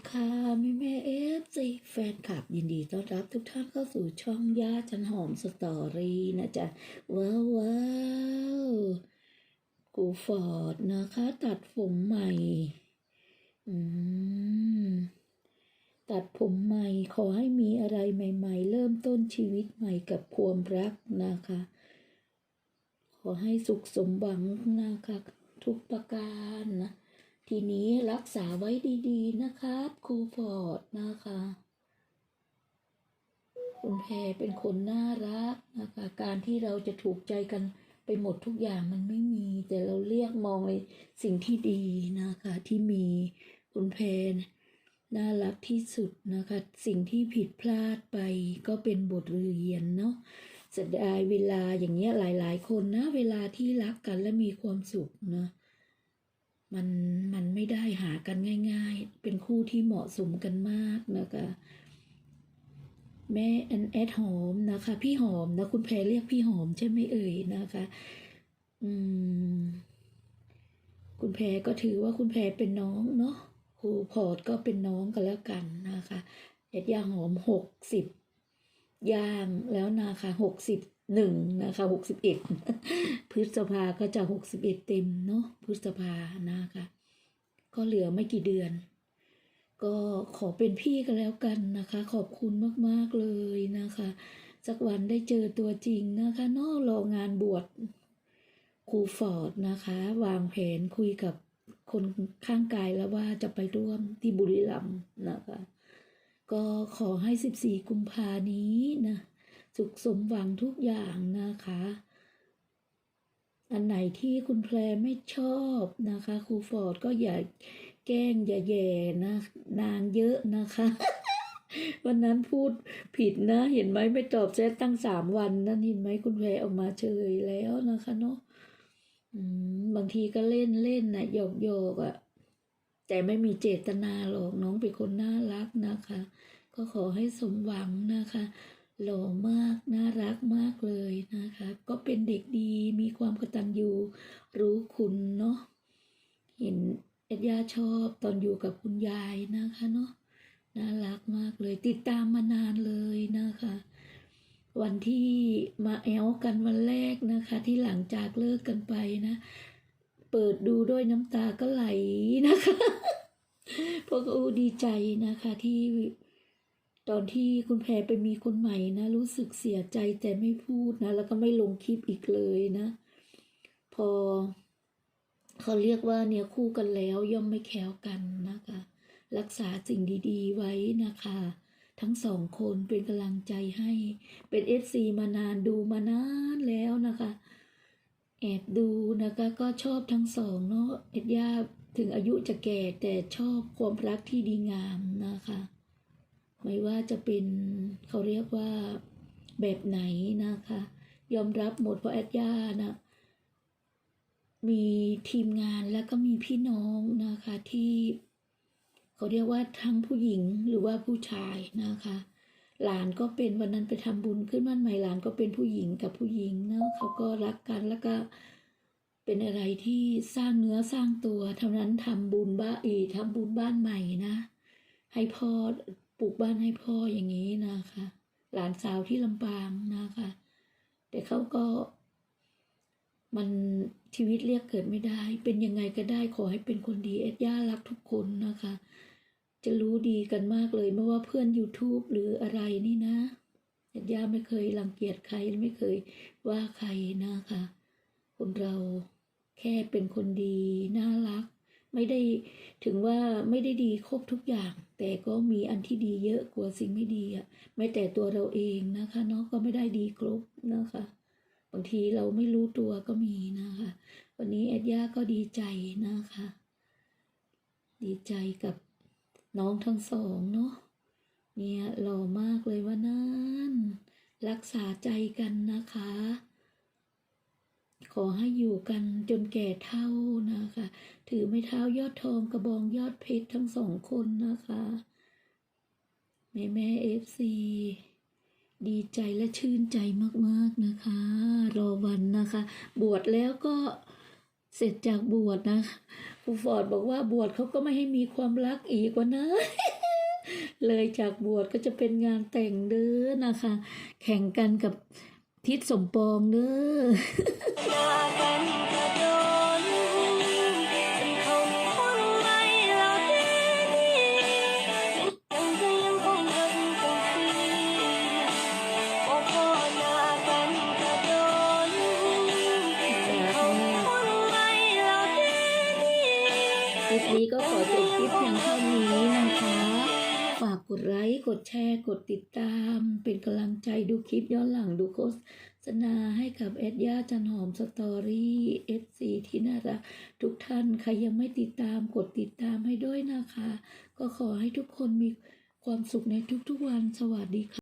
ีค่ะมแฟนคลับยินดีต้อนรับทุกท่านเข้าสู่ช่องย่าจันหอมสตอรี่นะจ๊ะ ว้าวว้าวกูฟอร์ดนะคะ ตัดผมใหม่ อืม ตัดผมใหม่ ขอให้มีอะไรใหม่ ๆ เริ่มต้นชีวิตใหม่กับความรักนะคะ ขอให้สุขสมหวังนะคะ ทุกประการนะ ทีนี้รักษาไว้ดีๆ นะครับครูฟอร์ดนะคะ คุณแพรเป็นคนน่ารักนะคะ การที่เราจะถูกใจกันไปหมดทุกอย่างมันไม่มี แต่เราเรียกมองในสิ่งที่ดีนะคะ ที่มีคุณแพรน่ารักที่สุดนะคะ สิ่งที่ผิดพลาดไปก็เป็นบทเรียนเนาะเสียดายเวลาอย่างเงี้ยหลาย ๆ คนนะ เวลาที่รักกันและมีความสุขนะ มันมันไม่ได้หากันง่าย ๆ เป็นคู่ที่เหมาะสมกันมากนะคะแม่แอนแอดหอมนะคะ พี่หอมนะคุณแพรเรียกพี่หอมใช่ไหมเอ่ยนะคะ อืม คุณแพรก็ถือว่าคุณแพรเป็นน้องเนาะครูพอร์ตก็เป็นน้องกันแล้วกันนะคะเอ็ดยาหอมหกสิบย่างแล้วนะคะหกสิบ หนึ่งนะคะหกสิบเอ็ดพฤษภาก็จะหกสิบเอ็ดเต็มเนาะพฤษภานะคะ ก็เหลือไม่กี่เดือน ก็ขอเป็นพี่กันแล้วกันนะคะ ขอบคุณมากๆเลยนะคะสักวันได้เจอตัวจริงนะคะนอกรองานบวชครูฟอร์ดนะคะ วางแผนคุยกับคนข้างกายแล้วว่าจะไปร่วมที่บุรีรัมย์นะคะ ก็ขอให้ 14 กุมภานี้นะ สุขสมหวังทุกอย่างนะคะ อันไหนที่คุณแพรไม่ชอบนะคะครูฟอร์ดก็อย่าแกล้งอย่าแย่นะนางเยอะนะคะวันนั้นพูดผิดนะ เห็นไหมไม่ตอบแชทตั้งสามวันนั่นเห็นไหมคุณแพรออกมาเฉยแล้วนะคะเนาะบางทีก็เล่นเล่นนะหยอกหยอกอะ่ะแต่ไม่มีเจตนาหรอกน้องเป็นคนน่ารักนะคะ ก็ขอให้สมหวังนะคะ หล่อมากน่ารักมากเลยนะคะ ก็เป็นเด็กดีมีความกตัญญูรู้คุณเนาะเห็นเอ็ดยาชอบตอนอยู่กับคุณยายนะคะเนาะน่ารักมากเลย ติดตามมานานเลยนะคะ วันที่มาแอลกันวันแรกนะคะ ที่หลังจากเลิกกันไปนะ เปิดดูด้วยน้ำตาก็ไหลนะคะเพราะก็อู้ดีใจนะคะที่ ตอนที่คุณแพรไปมีคนใหม่นะ รู้สึกเสียใจแต่ไม่พูดนะ แล้วก็ไม่ลงคลิปอีกเลยนะ พอเขาเรียกว่าเนี่ยคู่กันแล้วย่อมไม่แคล้วกันนะคะ รักษาสิ่งดีๆไว้นะคะ ทั้งสองคนเป็นกำลังใจให้เป็นเอฟซีมานานดูมานานแล้วนะคะ แอบดูนะคะก็ชอบทั้งสองเนาะเอ็ดย่าถึงอายุจะแก่แต่ชอบความรักที่ดีงามนะคะ ไม่ว่าจะเป็นเขาเรียกว่าแบบไหนนะคะ ยอมรับหมดเพราะแอดย่านะมีทีมงานแล้วก็มีพี่น้องนะคะที่เขาเรียกว่าทั้งผู้หญิงหรือว่าผู้ชายนะคะ หลานก็เป็นวันนั้นไปทำบุญขึ้นบ้านใหม่หลานก็เป็นผู้หญิงกับผู้หญิงเนาะเขาก็รักกันแล้วก็เป็นอะไรที่สร้างเนื้อสร้างตัวเท่านั้นทำบุญบ้าอีทำบุญบ้านใหม่นะ ให้พ่อ ปลูกบ้านให้พ่ออย่างนี้นะคะ หลานสาวที่ลำปางนะคะ แต่เขาก็ มันชีวิตเรียกเกิดไม่ได้ เป็นยังไงก็ได้ขอให้เป็นคนดีเอ็ดย่ารักทุกคนนะคะ จะรู้ดีกันมากเลยไม่ว่าเพื่อน YouTube หรืออะไรนี่นะเอ็ดย่าไม่เคยรังเกียจใครไม่เคยว่าใครนะคะ คนเราแค่เป็นคนดีน่ารัก ไม่ได้ถึงว่าไม่ได้ดีครบทุกอย่าง แต่ก็มีอันที่ดีเยอะกว่าสิ่งไม่ดีอะแม้แต่ตัวเราเองนะคะเนาะก็ไม่ได้ดีครบนะคะบางทีเราไม่รู้ตัวก็มีนะคะ วันนี้แอดย่าก็ดีใจนะคะ ดีใจกับน้องทั้งสองเนาะเนี่ยหล่อมากเลยว่านั้นรักษาใจกันนะคะ ขอให้อยู่กันจนแก่เท่านะคะ ถือไม้เท้ายอดทองกระบองยอดเพชรทั้งสองคนนะคะ แม่แม่เอฟซีดีใจและชื่นใจมากๆนะคะ รอวันนะคะ บวชแล้วก็เสร็จจากบวชนะครูฟอร์ดบอกว่าบวชเขาก็ไม่ให้มีความรักอีกว่านะ เลยจากบวชก็จะเป็นงานแต่งเด้อนะคะ แข่งกันกับ ทิศสมปองเด้อลากันกระโดนจนเขามีคนใหม่แล้วเดี๋ยวนี้ยังจะยังคงเป็นจังสิโอ้พ่อลากันกระโดนจนเขามีคนใหม่แล้วเดี๋ยวนี้คลิปนี้ก็ขอจบคลิปเพียงเท่านี้นะคะ ฝากกดไลค์ กดแชร์ กดติดตาม เป็นกำลังใจดูคลิปย้อนหลังดูโฆษณาให้กับแอดย่าจันหอมสตอรี่เอฟซีที่น่ารักทุกท่านใครยังไม่ติดตามกดติดตามให้ด้วยนะคะ ก็ขอให้ทุกคนมีความสุขในทุกๆวันสวัสดีค่ะ